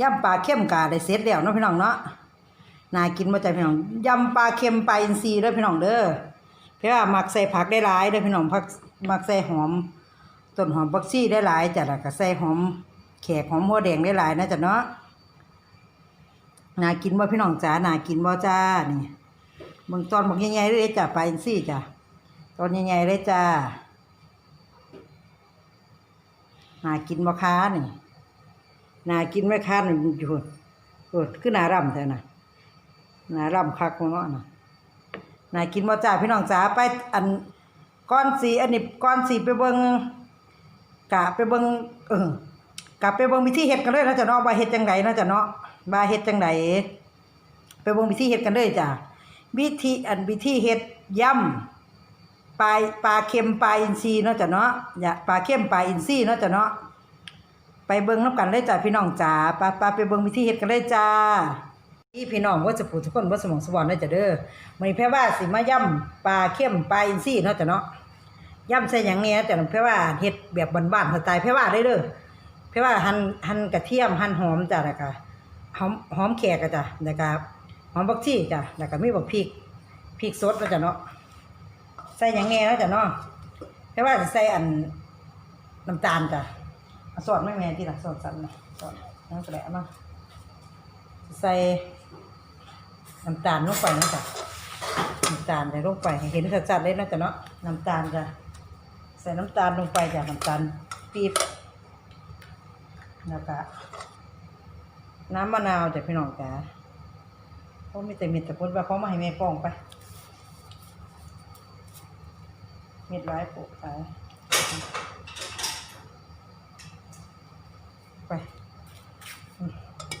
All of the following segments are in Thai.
ยำปลาเข้มกาได้เสร็จแล้วเนาะพี่น้องเนาะน่ากินบ่จ้ะพี่น้องยำปลาเค็มปลาอินทรีเด้อพี่น้องเด้อเพราะว่ามักใส่ผักได้หลายเด้อพี่น้องผักหมักใส่หอมต้นหอมผักชีได้หลายจ้ะแล้วก็ใส่หอมแขกหอมหัวแดงได้หลายนะจ้ะเนาะน่ากินบ่พี่น้องจ๋าน่ากินบ่จ้านี่เบิ่งตอนบักใหญ่ๆเลยจ้ะปลาอินทรีจ้ะตอนใหญ่ๆเลยจ้าน่ากินบ่ค้านี่ นากินไม่ค้านอยู่โอ้คือนาร่ำแท้น่ะนาร่ำคักงเนาะน่ะนากินบ่จ้าพี่น้องจ๋าไปอันก้อนสีอันนี้ก้อนสีไปเบิ่งกะไปเบิ่งเออกะไปเบิ่งวิธีเฮ็ดกันเลยนะจ้ะเนาะว่าเฮ็ดจังไดนะจ้ะเนาะว่าเฮ็ดจังไดไปเบิ่งวิธีเฮ็ดกันเลยจ้ะวิธีอันวิธีเฮ็ดยำปลาปลาเค็มปลาอินทรีเนาะจ้ะเนาะอย่าปลาเค็มปลาอินทรีเนาะจ้ะเนาะ ไปเบิ่งน้ำกันเลยจ้าพี่น้องจ๋าปาปาไปเบิ่งวิธีเฮ็ดกันเลยจ้าพี่พี่น้องว่าจะพูทุกคนว่าสมองสวรรค์ได้จ้ะเด้อมื้อนี้แพ่ว่าสิมาย่ำปลาเข้มปลาอินทรีเนาะจ้ะเนาะย่ำใส่หยังเนี่ยจ้ะแพ่ว่าเฮ็ดแบบบ้านๆสไตล์แพ่ว่าได้เด้อแพ่ว่าหั่นหั่นกระเทียมหั่นหอมจ้ะแล้วก็หอมหอมแขกอะจ้ะแล้วก็หอมบักชีจ้ะแล้วก็มีบักพริกพริกสดเนาะจ้ะเนาะใส่หยังแหน่เนาะจ้ะเนาะแพ่ว่าใส่อันน้ำตาลจ้ะเอา สอดไม่แม่ที่ละสอดสั่นนะสอดนั่นก็ได้ามาใส่น้ำตาลลงไปนะจ๊ะน้ำตาลใส่ลงไปเห็นชัดๆเลยนะจ๊ะเนาะน้ำตาลจ้ะใส่น้ำตาลลงไปจ้ะน้ำตาลปี๊บแล้วก็น้ำมะนาวจ้ะพี่น้องจ้ะเพราะมีแต่เม็ดแต่พุ่นว่าเขามาให้แม่ป้องไปเม็ดร้ายปะไปไปอืม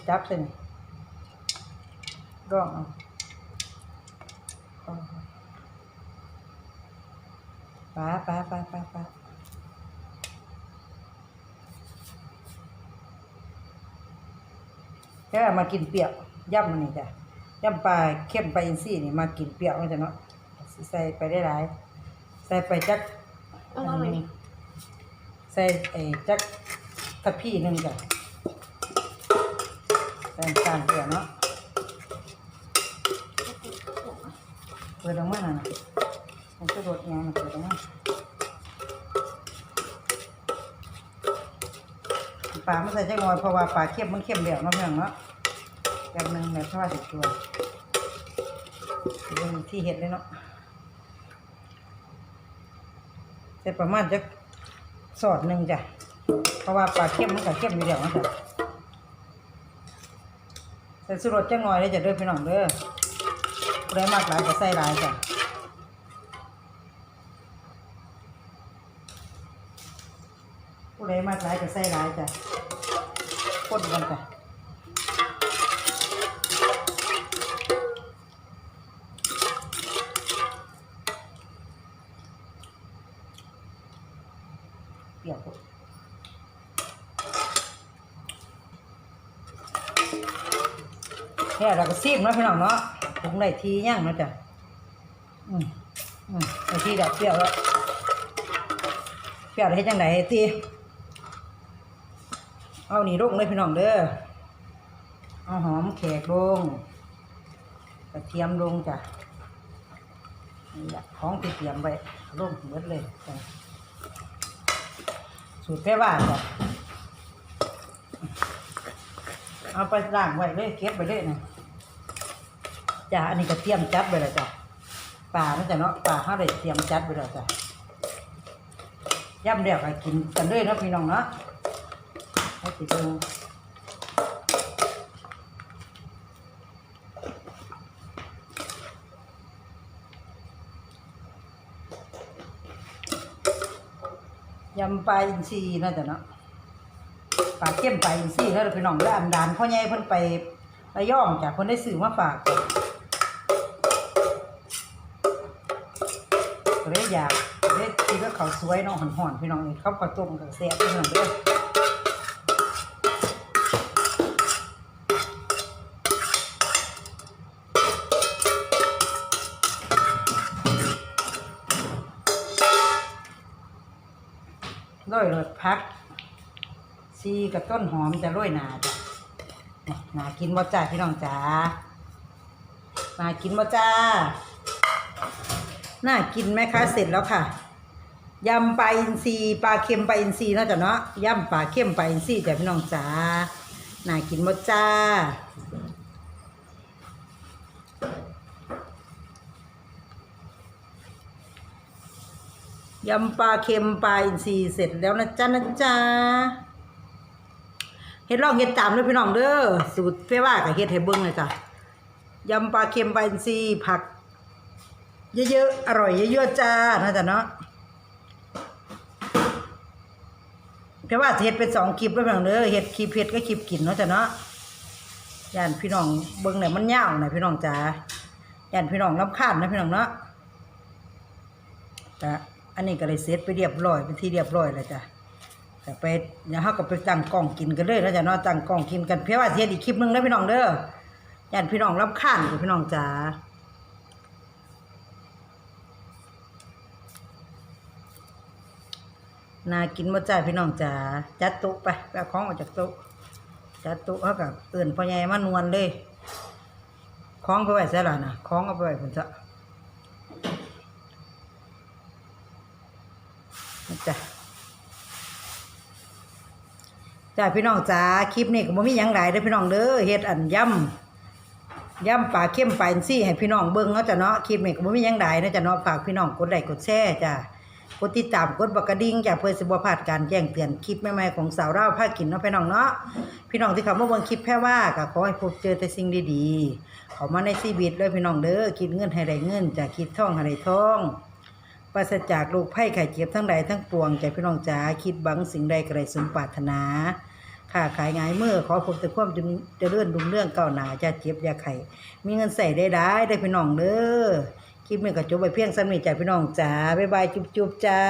จับสินี่ร่องเอาร่องเอาป้าป้าป้าป้าป้าแค่มากินเปรี้ยวย่ำมันนี่จ้ะย่ำปลาเข้มปลาอินทรีนี่มากินเปรี้ยวมันจะเนาะสิใส่ไปได้หลาย ใส่ไปจักเอามาใหม่นี่ใส่ไอ้จักตะพี่หนึ่งจ้ะ ใส่น้ำตาลเกลือเนาะเปิดออกมาหน่อยนะมันจะรดยังนะเปิดออกมาปลาไม่ใส่จักหน่อยเพราะว่าปลาเค็มมันเค็มเดียวเนาะเพียงเนาะแบบหนึงแบบว่าสิบตัวเป็นที่เห็ดเลยเนาะใส่ประมาณจักสอดหนึ่งจ้ะเพราะว่าปลาเข้มมันก็เข้มอยู่เดียวนะจ้ะ ใส่สุรสจังหน่อยเลยจะเด้อพี่น้องเด้อผู้ใดมากหลายก็ใส่หลายจ้ะผู้ใดมากหลายก็ใส่หลายจ้ะคนกันจ้ะเปรี้ยวปุ๊บ แค่เราก็ซีมเนาะพี่น้องเนาะปรุงได้ทีย่างเนาะจ้ะอืมอืมไอ้ทีเด็ดเปรี้ยวแล้วเปรี้ยวได้จังไดตีเอานี่ลงเลยพี่น้องเด้อเอาหอมแขกลงกระเทียมลงจ้ะนี่แหละของที่เตรียมไว้ลงหมดเลยจ้ะสูตรแค่ว่าจ้ะ เอาไปล้างไว้เลยเก็บไปเลยนะจ้ะอันนี้ก็เตรียมจัดไปแล้วจ้ะป่านั่นจ้ะเนาะป่าเขาได้เตรียมจัดไปแล้วจ้ะย่ำเดียวก็กินกันเลยนะพี่น้องเนาะให้ติดดูยำปลาอินทรีน่าจะเนาะ ปลาเข้มไปลาอิแล้วพี่น้องแล้วอันดานพ่อใหญ่เพิ่นไประย่องจากคนได้ซื้อมาฝากเลยอยากได้กินกับข้าสวยเนาะหอนๆพี่น้องนี่ข้าวข้าวต้มกับแซ่บพี่น้องเด้อโรยรยพัก ซีกับต้นหอมจะโรยหนาจ้ะนี่น่ากินบ่จ้าพี่น้องจ๋าหนากินบ่จ้าน่ากินไหมคะเสร็จแล้วค่ะยำปลาอินทรีปลาเค็มปลาอินทรีนะจ้ะเนาะยำปลาเค็มปลาอินทรีจ้ะพี่น้องจ๋าน่ากินบ่จ้ายำปลาเค็มปลาอินทรีเสร็จแล้วนะจ๊ะนะจ๊ะ เฮ็ดลองเฮ็ดตามด้วยพี่น้องเด้อสูตรเฟว่ากับเฮ็ดให้เบิ่งเลยจ้ะยำปลาเค็มปลาอินทรีผัก เยอะๆอร่อยเยอะๆจ้านะจ๊ะเนาะเฟว่าเฮ็ดเป็นสองคลิปด้วยพี่น้องเด้อเฮ็ดคลิปเฮ็ดก็คลิปกินเนาะจ้ะเนาะย่านพี่น้องเบิ่งเนี่ยมันยาวนพี่น้องจ๋าย่านพี่น้องรำคาญนะพี่น้องเนาะจ้ะอันนี้ก็เลยเสร็จไปเรียบร้อยเป็นที่เรียบร้อยแล้วจ้ะ แต่ไปเดี๋ยวเราก็ไปตั้งกล้องกินกันเลยแล้วจ้ะเนาะตั้งกล้องกินกันเพียงว่าเทียดอีกคลิปหนึงนะพี่น้องเด้อยันพี่น้องรับข้านกับพี่น้องจ๋านากินมาจ้าพี่น้องจ๋าจัดโต๊ะไปไปเอาของออกจากโต๊ะจัดโต๊ะเขากับเอื่นพ่อใหญ่มานวลเลยของไปไว้ใส่ละนะของเอาไปไว้ผมจะนะจ้ะ จ้าพี่น้องจ๋าคลิปนี้ก็บ่มีหยังหลายเด้อพี่น้องเด้อเฮ็ดอันย่ำย่ำปลาเข้มปลาอินซี่ให้พี่น้องเบิ่งเนาะจ้ะเนาะคลิปนี้ก็บ่มีหยังหลายนะจ้ะเนาะฝากพี่น้องกดไลค์กดแชร์จ้ะกดติดตามกดบักกระดิ่งจ้ะเพื่อสิบ่พลาดการแจ้งเตือนคลิปใหม่ๆของสาวเราวพากินเนาะพี่น้องเนาะพี่น้องที่เข้ามาเบิ่งคลิปแค่ว่าก็ขอให้พบเจอแต่สิ่งดีๆเข้ามาในชีวิตเลยพี่น้องเด้อคิดเงินให้ได้เงินจ้ะคิดท่องให้ได้ทอง ปราศจากโรคภัยไข้เจ็บทั้งหลายทั้งปวงใจพี่น้องจ๋าคิดบังสิ่งใดก็ไรสมปรารถนาค่าขายงายเมื่อขอพบแต่ความเจริญรุ่งเรื่องเก้าหนาจะเจ็บยาไข่มีเงินใส่ได้ได้ได้พี่น้องเด้อคลิปนี้ก็จบไปเพียงสำนี้จ้ะพี่น้องจ๋าบ๊ายบายจุ๊บๆจ้า